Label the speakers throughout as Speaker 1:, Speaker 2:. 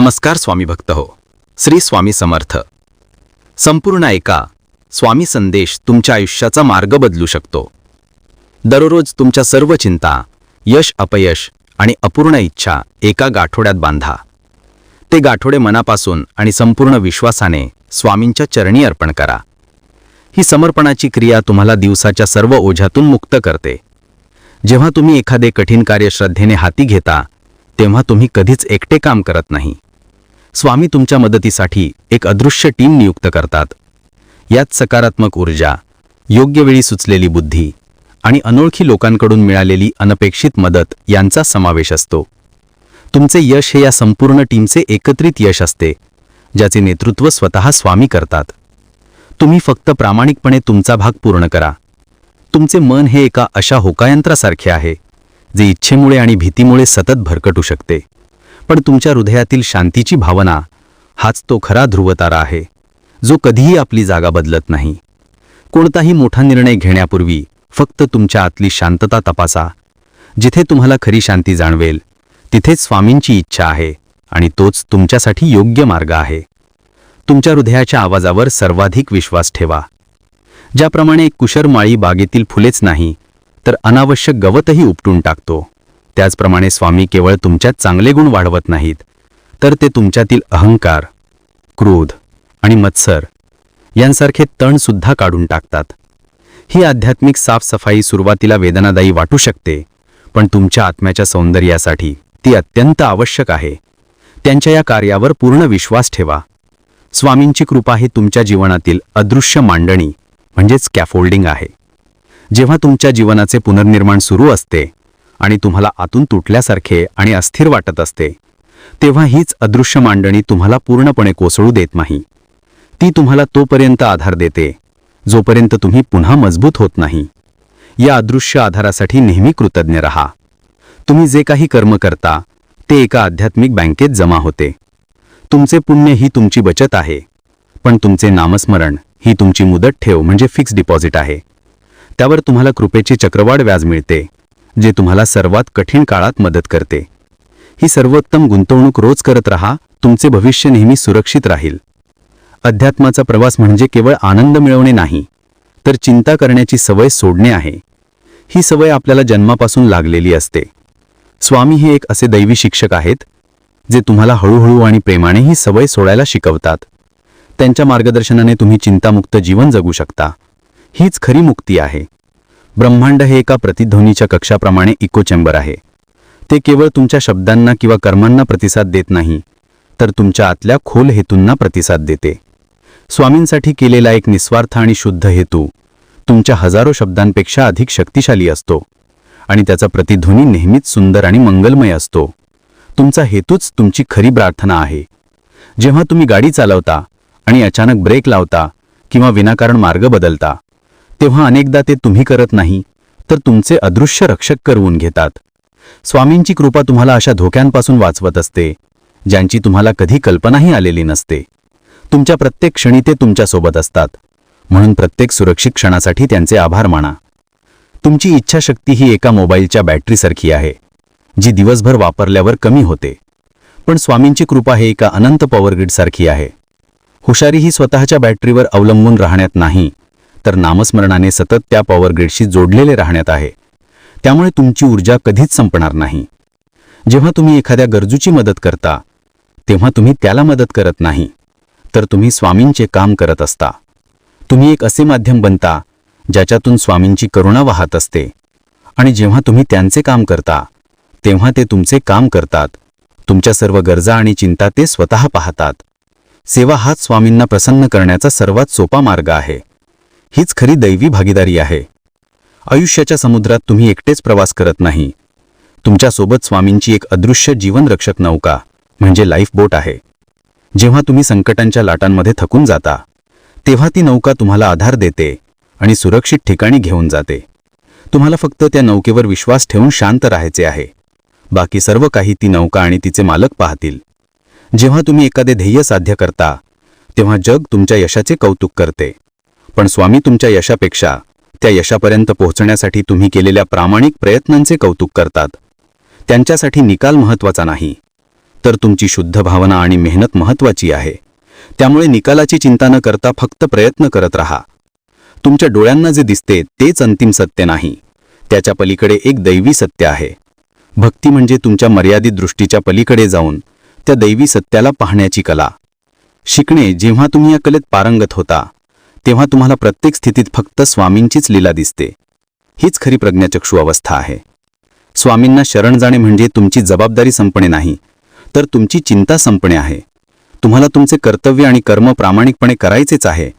Speaker 1: नमस्कार स्वामी भक्त हो. श्री स्वामी समर्थ. संपूर्ण ऐका स्वामी संदेश तुमच्या आयुष्याचा मार्ग बदलू शकतो. दररोज तुमच्या सर्व चिंता यश अपयश आणि अपूर्ण इच्छा एका गाठोड्यात बांधा. ते गाठोडे मनापासून आणि संपूर्ण विश्वासाने स्वामींच्या चरणी अर्पण करा. ही समर्पणाची क्रिया तुम्हाला दिवसाच्या सर्व ओझ्यातून मुक्त करते. जेव्हा तुम्ही एखादे कठीण कार्य श्रद्धेने हाती घेता तेव्हा तुम्ही कधीच एकटे काम करत नाही. स्वामी तुमच्या मदतीसाठी एक अदृश्य टीम नियुक्त करतात. यात सकारात्मक ऊर्जा योग्य वेळी सुचलेली बुद्धी आणि अनोळखी लोकांकडून मिळालेली अनपेक्षित मदत यांचा समावेश असतो. तुमचे यश हे या संपूर्ण टीमचे एकत्रित यश असते ज्याचे नेतृत्व स्वतः स्वामी करतात. तुम्ही फक्त प्रामाणिकपणे तुमचा भाग पूर्ण करा. तुमचे मन हे एका अशा होकायंत्रासारखे आहे जे इच्छेमुळे आणि भीतीमुळे सतत भरकटू शकते. पण तुमच्या हृदयातील शांतीची भावना हाच तो खरा ध्रुवतारा आहे जो कधीही आपली जागा बदलत नाही. कोणताही मोठा निर्णय घेण्यापूर्वी फक्त तुमच्या आतली शांतता तपासा. जिथे तुम्हाला खरी शांती जाणवेल तिथेच स्वामींची इच्छा आहे आणि तोच तुमच्यासाठी योग्य मार्ग आहे. तुमच्या हृदयाच्या आवाजावर सर्वाधिक विश्वास ठेवा. ज्याप्रमाणे एक कुशर माळी बागेतील फुलेच नाही तर अनावश्यक गवतही उपटून टाकतो. त्याचप्रमाणे स्वामी केवळ तुमच्यात चांगले गुण वाढवत नाहीत तर ते तुमच्यातील अहंकार क्रोध आणि मत्सर यांसारखे तणसुद्धा काढून टाकतात. ही आध्यात्मिक साफसफाई सुरुवातीला वेदनादायी वाटू शकते पण तुमच्या आत्म्याच्या सौंदर्यासाठी ती अत्यंत आवश्यक आहे. त्यांच्या या कार्यावर पूर्ण विश्वास ठेवा. स्वामींची कृपा ही तुमच्या जीवनातील अदृश्य मांडणी म्हणजेच कॅफोल्डिंग आहे. जेव्हा तुमच्या जीवनाचे पुनर्निर्माण सुरू असते आणि तुम्हाला आतून तुटल्यासारखे आणि अस्थिर वाटत असते. तेव्हा हीच अदृश्य मांडणी तुम्हाला पूर्णपणे कोसळू देत नाही. ती तुम्हाला तोपर्यंत आधार देते जोपर्यंत तुम्ही पुन्हा मजबूत होत नाही. या अदृश्य आधारासाठी नेहमी कृतज्ञ रहा. तुम्ही जे काही कर्म करता ते एका आध्यात्मिक बँकेत जमा होते. तुमचे पुण्य ही तुमची बचत आहे पण तुमचे नामस्मरण ही तुमची मुदत ठेव म्हणजे फिक्स डिपॉझिट आहे. त्यावर तुम्हाला कृपेची चक्रवाढ व्याज मिळते. जे तुम्हाला सर्वात कठीण काळात मदत करते. ही सर्वोत्तम गुंतवणूक रोज करत रहा तुमचे भविष्य नेहमी सुरक्षित राहील. अध्यात्माचा प्रवास म्हणजे केवळ आनंद मिळवणे नाही तर चिंता करण्याची सवय सोडणे आहे. ही सवय आपल्याला जन्मापासून लागलेली असते. स्वामी हे एक असे दैवी शिक्षक आहेत जे तुम्हाला हळूहळू आणि प्रेमाने ही सवय सोडायला शिकवतात. त्यांच्या मार्गदर्शनाने तुम्ही चिंतामुक्त जीवन जगू शकता. हीच खरी मुक्ती आहे. ब्रह्मांड हे एका प्रतिध्वनीच्या कक्षाप्रमाणे इको चेंबर आहे. ते केवळ तुमच्या शब्दांना किंवा कर्मांना प्रतिसाद देत नाही तर तुमच्या आतल्या खोल हेतूंना प्रतिसाद देते. स्वामींसाठी केलेला एक निस्वार्थ आणि शुद्ध हेतू तुमच्या हजारो शब्दांपेक्षा अधिक शक्तिशाली असतो आणि त्याचा प्रतिध्वनी नेहमीच सुंदर आणि मंगलमय असतो. तुमचा हेतूच तुमची खरी प्रार्थना आहे. जेव्हा तुम्ही गाडी चालवता आणि अचानक ब्रेक लावता किंवा विनाकारण मार्ग बदलता तेव्हा अनेकदा ते तुम्ही करत नाही तर तुमचे अदृश्य रक्षक करवून घेतात. स्वामींची कृपा तुम्हाला अशा धोक्यांपासून वाचवत असते ज्यांची तुम्हाला कधी कल्पनाही आलेली नसते. तुमच्या प्रत्येक क्षणी ते तुमच्यासोबत असतात. म्हणून प्रत्येक सुरक्षित क्षणासाठी त्यांचे आभार माना. तुमची इच्छाशक्ती ही एका मोबाईलच्या बॅटरीसारखी आहे जी दिवसभर वापरल्यावर कमी होते. पण स्वामींची कृपा हे एका अनंत पॉवर ग्रीडसारखी आहे. हुशारी ही स्वतःच्या बॅटरीवर अवलंबून राहण्यात नाही तर नामस्मरणाने सतत त्या पॉवर ग्रेडशी जोडलेले राहण्यात आहे. त्यामुळे तुमची ऊर्जा कधीच संपणार नाही. जेव्हा तुम्ही एखाद्या गरजूची मदत करता तेव्हा तुम्ही त्याला मदत करत नाही. तर तुम्ही स्वामींचे काम करत असता. तुम्ही एक असे माध्यम बनता ज्याच्यातून स्वामींची करुणा वाहत असते. आणि जेव्हा तुम्ही त्यांचे काम करता तेव्हा ते तुमचे काम करतात. तुमच्या सर्व गरजा आणि चिंता ते स्वतः पाहतात. सेवा हाच स्वामींना प्रसन्न करण्याचा सर्वात सोपा मार्ग आहे. हीच खरी दैवी भागीदारी आहे. आयुष्याच्या समुद्रात तुम्ही एकटेच प्रवास करत नाही. तुमच्यासोबत स्वामींची एक अदृश्य जीवनरक्षक नौका म्हणजे लाईफ बोट आहे. जेव्हा तुम्ही संकटांच्या लाटांमध्ये थकून जाता तेव्हा ती नौका तुम्हाला आधार देते आणि सुरक्षित ठिकाणी घेऊन जाते. तुम्हाला फक्त त्या नौकेवर विश्वास ठेवून शांत राहायचे आहे. बाकी सर्व काही ती नौका आणि तिचे मालक पाहतील. जेव्हा तुम्ही एखादे ध्येय साध्य करता तेव्हा जग तुमच्या यशाचे कौतुक करते. पण स्वामी तुमच्या यशापेक्षा त्या यशापर्यंत पोहोचण्यासाठी तुम्ही केलेल्या प्रामाणिक प्रयत्नांचे कौतुक करतात. त्यांच्यासाठी निकाल महत्त्वाचा नाही. तर तुमची शुद्ध भावना आणि मेहनत महत्वाची आहे. त्यामुळे निकालाची चिंता न करता फक्त प्रयत्न करत राहा. तुमच्या डोळ्यांना जे दिसते तेच अंतिम सत्य नाही. त्याच्या पलीकडे एक दैवी सत्य आहे. भक्ती म्हणजे तुमच्या मर्यादित दृष्टीच्या पलीकडे जाऊन त्या दैवी सत्याला पाहण्याची कला. शिकणे जेव्हा तुम्ही या कलेत पारंगत होता तेव्हा तुम्हाला प्रत्येक स्थितीत फक्त स्वामींचीच लीला दिसते. हीच खरी प्रज्ञाचक्षू अवस्था आहे. स्वामींना शरण जाणे म्हणजे तुमची जबाबदारी संपणे नाही तर तुमची चिंता संपणे आहे. तुम्हाला तुमचे कर्तव्य आणि कर्म प्रामाणिकपणे करायचेच आहे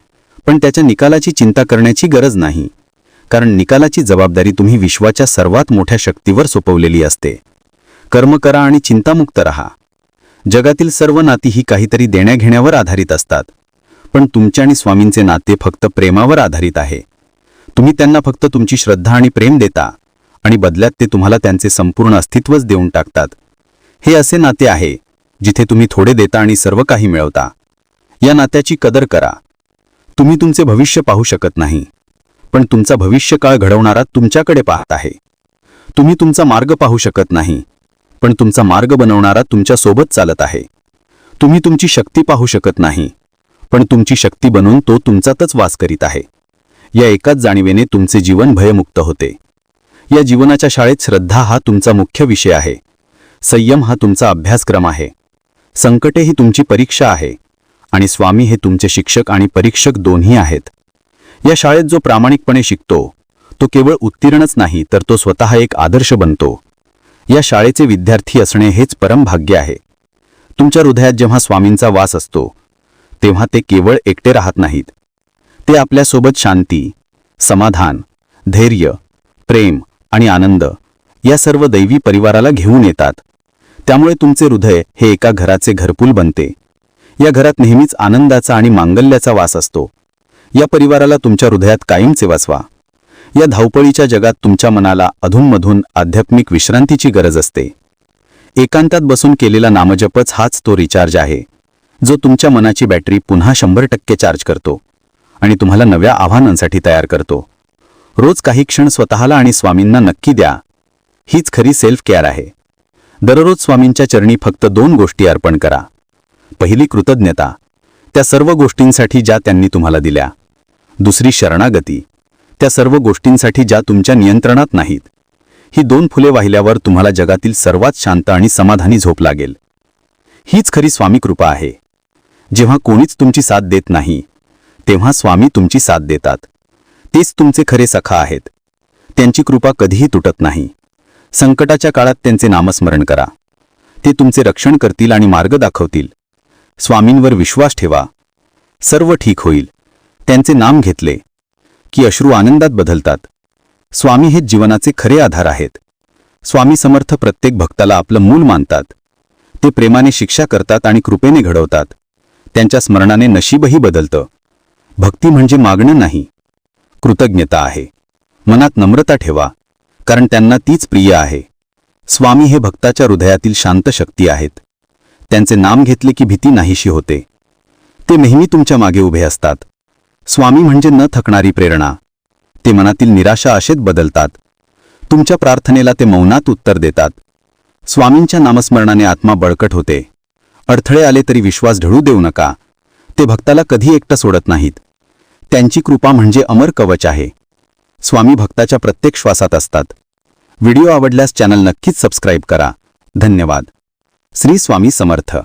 Speaker 1: पण त्याच्या निकालाची चिंता करण्याची गरज नाही. कारण निकालाची जबाबदारी तुम्ही विश्वाच्या सर्वात मोठ्या शक्तीवर सोपवलेली असते. कर्म करा आणि चिंतामुक्त रहा. जगातील सर्व नाती ही काहीतरी देण्याघेण्यावर आधारित असतात. पण तुमचे आणि स्वामींचे नाते फक्त प्रेमावर आधारित आहे. तुम्ही त्यांना फक्त तुमची श्रद्धा आणि प्रेम देता आणि बदल्यात ते तुम्हाला त्यांचे संपूर्ण अस्तित्वच देऊन टाकतात. हे असे नाते आहे जिथे तुम्ही थोडे देता आणि सर्व काही मिळवता. या नात्याची कदर करा. तुम्ही तुमचे भविष्य पाहू शकत नाही पण तुमचा भविष्यकाळ घडवणारा तुमच्याकडे पाहत आहे. तुम्ही तुमचा मार्ग पाहू शकत नाही पण तुमचा मार्ग बनवणारा तुमच्यासोबत चालत आहे. तुम्ही तुमची शक्ती पाहू शकत नाही पण तुमची शक्ती बनवून तो तुमचातच वास करीत आहे. या एकाच जाणीवेने तुमचे जीवन भयमुक्त होते. या जीवनाच्या शाळेत श्रद्धा हा तुमचा मुख्य विषय आहे. संयम हा तुमचा अभ्यासक्रम आहे. संकटे ही तुमची परीक्षा आहे. आणि स्वामी हे तुमचे शिक्षक आणि परीक्षक दोन्ही आहेत. या शाळेत जो प्रामाणिकपणे शिकतो तो केवळ उत्तीर्णच नाही तर तो स्वतः एक आदर्श बनतो. या शाळेचे विद्यार्थी असणे हेच परम भाग्य आहे. तुमच्या हृदयात जेव्हा स्वामींचा वास असतो तेव्हा ते केवळ एकटे राहत नाहीत. ते आपल्यासोबत शांती समाधान धैर्य प्रेम आणि आनंद या सर्व दैवी परिवाराला घेऊन येतात. त्यामुळे तुमचे हृदय हे एका घराचे घरपूल बनते. या घरात नेहमीच आनंदाचा आणि मांगल्याचा वास असतो. या परिवाराला तुमच्या हृदयात कायमचे वाचवा या धावपळीच्या जगात तुमच्या मनाला अधूनमधून आध्यात्मिक विश्रांतीची गरज असते. एकांतात बसून केलेला नामजपच हाच तो रिचार्ज आहे. जो तुमच्या मनाची बॅटरी पुन्हा शंभर टक्के चार्ज करतो आणि तुम्हाला नव्या आव्हानांसाठी तयार करतो. रोज काही क्षण स्वतःला आणि स्वामींना नक्की द्या. हीच खरी सेल्फ केअर आहे. दररोज स्वामींच्या चरणी फक्त दोन गोष्टी अर्पण करा. पहिली कृतज्ञता. त्या सर्व गोष्टींसाठी ज्या त्यांनी तुम्हाला दिल्या. दुसरी शरणागती. त्या सर्व गोष्टींसाठी ज्या तुमच्या नियंत्रणात नाहीत. ही दोन फुले वाहिल्यावर तुम्हाला जगातील सर्वात शांत आणि समाधानी झोप लागेल. हीच खरी स्वामी कृपा आहे. जेव्हा कोणीच तुमची साथ देत नाही तेव्हा स्वामी तुमची साथ देतात. तेच तुमचे खरे सखा आहेत. त्यांची कृपा कधीही तुटत नाही. संकटाच्या काळात त्यांचे नामस्मरण करा. ते तुमचे रक्षण करतील आणि मार्ग दाखवतील. स्वामींवर विश्वास ठेवा. सर्व ठीक होईल. त्यांचे नाम घेतले की अश्रू आनंदात बदलतात. स्वामी हे जीवनाचे खरे आधार आहेत. स्वामी समर्थ प्रत्येक भक्ताला आपलं मूल मानतात. ते प्रेमाने शिक्षा करतात आणि कृपेने घडवतात. त्यांच्या स्मरणाने नशीबही बदलतं. भक्ती म्हणजे मागणं नाही. कृतज्ञता आहे. मनात नम्रता ठेवा कारण त्यांना तीच प्रिय आहे. स्वामी हे भक्ताच्या हृदयातील शांत शक्ती आहेत. त्यांचे नाम घेतले की भीती नाहीशी होते. ते नेहमी तुमच्या मागे उभे असतात. स्वामी म्हणजे न थकणारी प्रेरणा. ते मनातील निराशा आशेत बदलतात. तुमच्या प्रार्थनेला ते मौनात उत्तर देतात. स्वामींच्या नामस्मरणाने आत्मा बळकट होते. अडथळे आले तरी विश्वास ढळू देऊ नका. ते भक्ताला कधी एकटं सोडत नाहीत. त्यांची कृपा म्हणजे अमर कवच आहे. स्वामी भक्ताच्या प्रत्येक श्वासात असतात. व्हिडिओ आवडल्यास चॅनल नक्कीच सबस्क्राईब करा. धन्यवाद. श्री स्वामी समर्थ.